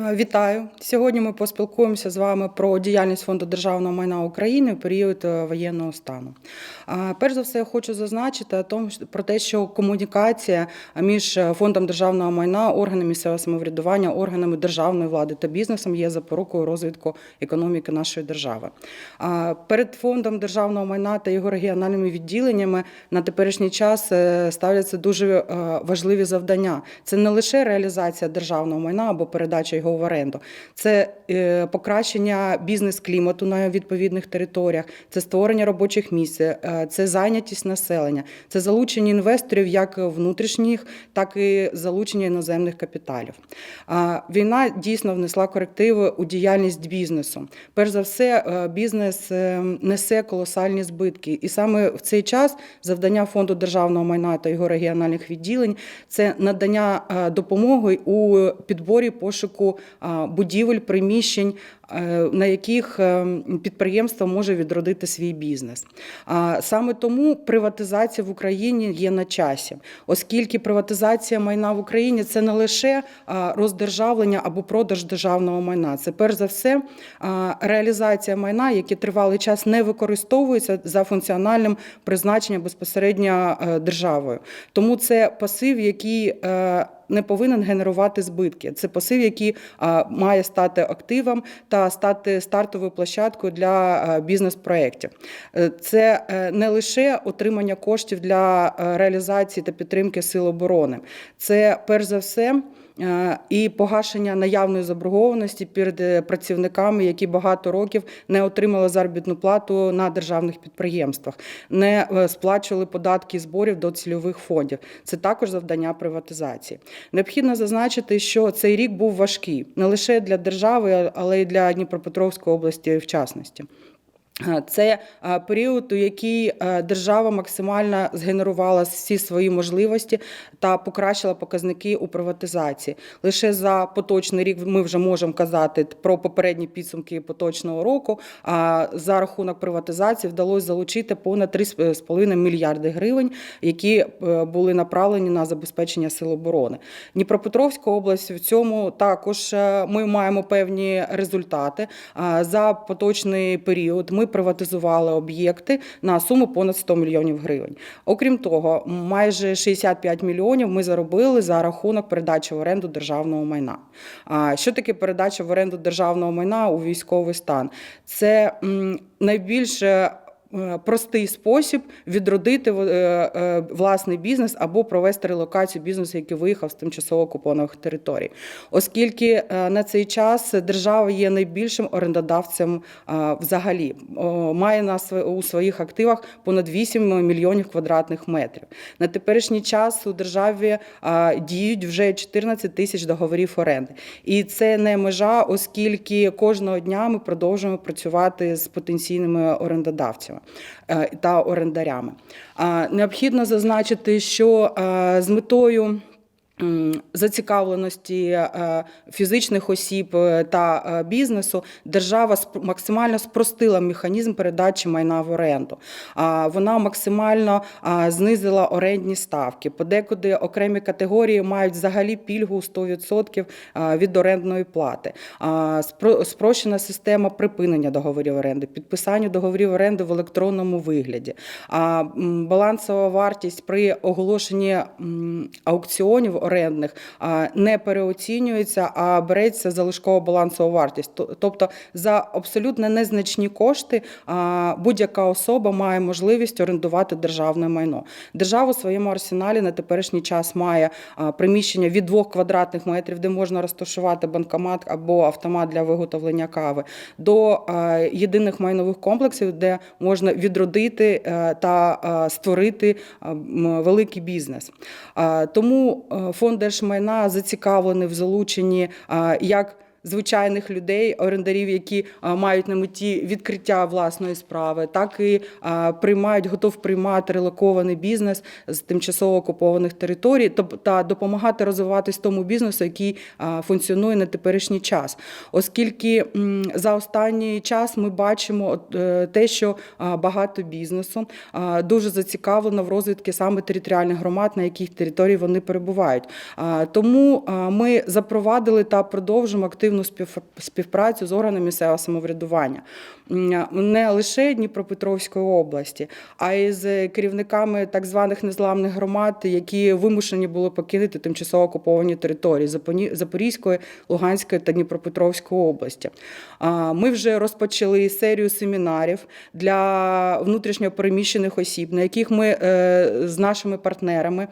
Е, Вітаю! Сьогодні ми поспілкуємося з вами про діяльність Фонду державного майна України в період е, воєнного стану. Перш за все, я хочу зазначити про те, що комунікація між е, фондом державного майна, органами місцевого самоврядування, органами державної влади та бізнесом є запорукою розвитку економіки нашої держави. Перед фондом державного майна та його регіональними відділеннями на теперішній час е, ставляться дуже е, важливі завдання. Це не лише реалізація державного майна або передача його в оренду, це е, покращення бізнес-клімату на відповідних територіях, це створення робочих місць, е, це зайнятість населення, це залучення інвесторів як внутрішніх, так і залучення іноземних капіталів. Війна дійсно внесла корективи у діяльність бізнесу. Перш за все, е, бізнес несе колосальні збитки, і саме в цей час завдання фонду державного майна та його регіональних відділень це надання допомоги у підборі пошуку будівель, приміщень, е, на яких е, підприємство може відродити свій бізнес. А Саме тому приватизація в Україні є на часі, оскільки приватизація майна в Україні це не лише роздержавлення або продаж державного майна. Це перш за все реалізація майна, яке тривалий час не використовується за функціональним призначенням безпосередньо е, державою. Тому це пасив, який е, не повинен генерувати збитки. Це пасив, який має стати активом та стати стартовою площадкою для бізнес-проєктів. Е, Це е, не лише отримання коштів для е, реалізації та підтримки сил оборони, це перш за все. Е, І погашення наявної заборгованості перед е, працівниками, які багато років не отримали заробітну плату на державних підприємствах, не е, сплачували податки зборів до цільових фондів. Це також завдання приватизації. Необхідно зазначити, що цей рік був важкий не лише для держави, але й для Дніпропетровської області в частності. Це період, у який держава максимально згенерувала всі свої можливості та покращила показники у приватизації. Лише за поточний рік ми вже можемо казати про попередні підсумки поточного року. А за рахунок приватизації вдалося залучити понад 3,5 мільярди гривень, які е, були направлені на забезпечення сил оборони. Дніпропетровська область в цьому також е, ми маємо певні результати. За поточний період ми приватизували об'єкти на суму понад 100 мільйонів гривень. Окрім того, майже 65 мільйонів ми заробили за рахунок передачі в оренду державного майна. А Що таке передача в оренду державного майна у військовий стан? Це найбільше простий спосіб відродити е, е, власний бізнес або провести релокацію бізнесу, який виїхав з тимчасово окупованих територій, оскільки е, на цей час держава є найбільшим орендодавцем е, взагалі, має на св- у своїх активах понад 8 мільйонів квадратних метрів. На теперішній час у державі е, діють вже 14 тисяч договорів оренди, і це не межа, оскільки кожного дня ми продовжуємо працювати з потенційними орендодавцями. е, та орендарями. Необхідно зазначити, що е, з метою. Зацікавленості е, фізичних осіб е, та е, бізнесу держава максимально спростила механізм передачі майна в оренду. Вона максимально знизила орендні ставки. Подекуди окремі категорії мають взагалі пільгу у 100% від орендної плати. Спрощена система припинення договорів оренди, підписання договорів оренди в електронному вигляді. Балансова вартість при оголошенні аукціонів орендних не переоцінюється, а береться залишкова балансова вартість. Тобто за абсолютно незначні кошти будь-яка особа має можливість орендувати державне майно. Держава у своєму арсеналі на теперішній час має приміщення від 2 квадратних метрів, де можна розташувати банкомат або автомат для виготовлення кави, до єдиних майнових комплексів, де можна відродити е, та створити великий бізнес. Тому е, фонд держмайна зацікавлений в залученні як звичайних людей, орендарів, які мають на меті відкриття власної справи, так і приймають, готов приймати релокований бізнес з тимчасово окупованих територій, та допомагати розвиватись тому бізнесу, який функціонує на теперішній час. Оскільки за останній час ми бачимо е, те, що багато бізнесу дуже зацікавлено в розвитку саме територіальних громад, на яких території вони перебувають. Тому ми запровадили та продовжуємо активну співпрацю з органами місцевого самоврядування не лише Дніпропетровської області, а й з керівниками так званих незламних громад, які вимушені були покинути тимчасово окуповані території Запорізької, Луганської та Дніпропетровської області. Ми вже розпочали серію семінарів для внутрішньопереміщених осіб, на яких ми е, з нашими партнерами,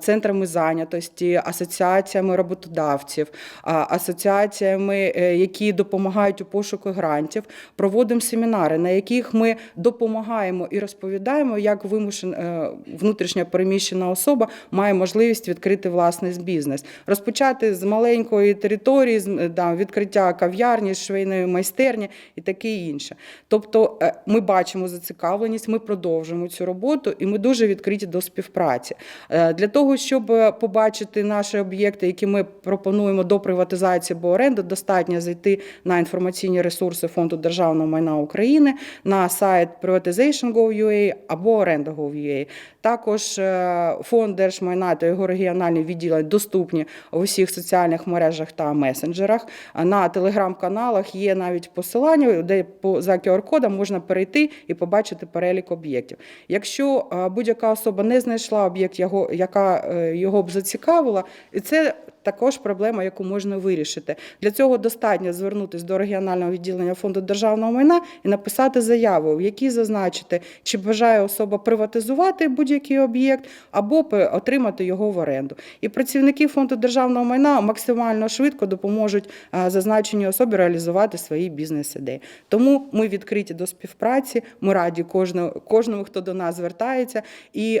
центрами зайнятості, асоціаціями роботодавців, асоціаціями, е, які допомагають у пошуку грантів, проводимо семінари, на яких ми допомагаємо і розповідаємо, як вимушен е, внутрішньо переміщена особа має можливість відкрити власний бізнес, розпочати з маленької території, з е, да, відкриття кав'ярні, швейної майстерні і таке інше. Тобто ми бачимо зацікавленість, ми продовжуємо цю роботу, і ми дуже відкриті до співпраці. Для того, щоб побачити наші об'єкти, які ми пропонуємо до приватизації або оренди, достатньо зайти на інформаційні ресурси Фонду державного майна України, на сайт privatization.gov.ua або orenda.gov.ua. Також е, фонд держмайна та його регіональні відділення доступні у всіх соціальних мережах та месенджерах. На телеграм-каналах є навіть посилання, де за QR-кодом можна перейти і побачити перелік об'єктів. Якщо е, будь-яка особа не знайшла об'єкт, яка е, його б зацікавила, і це також проблема, яку можна вирішити. Для цього достатньо звернутися до регіонального відділення фонду державного майна і написати заяву, в якій зазначити, чи бажає особа приватизувати будь-який об'єкт або отримати його в оренду. І працівники фонду державного майна максимально швидко допоможуть е, зазначеній особі реалізувати свої бізнес-ідеї. Тому ми відкриті до співпраці. Ми раді кожному, кожному хто до нас звертається і.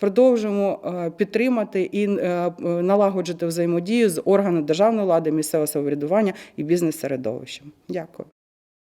Продовжуємо е, підтримати і е, е, налагоджувати взаємодію з органами державної влади, місцевого самоврядування і бізнес-середовищем. Дякую.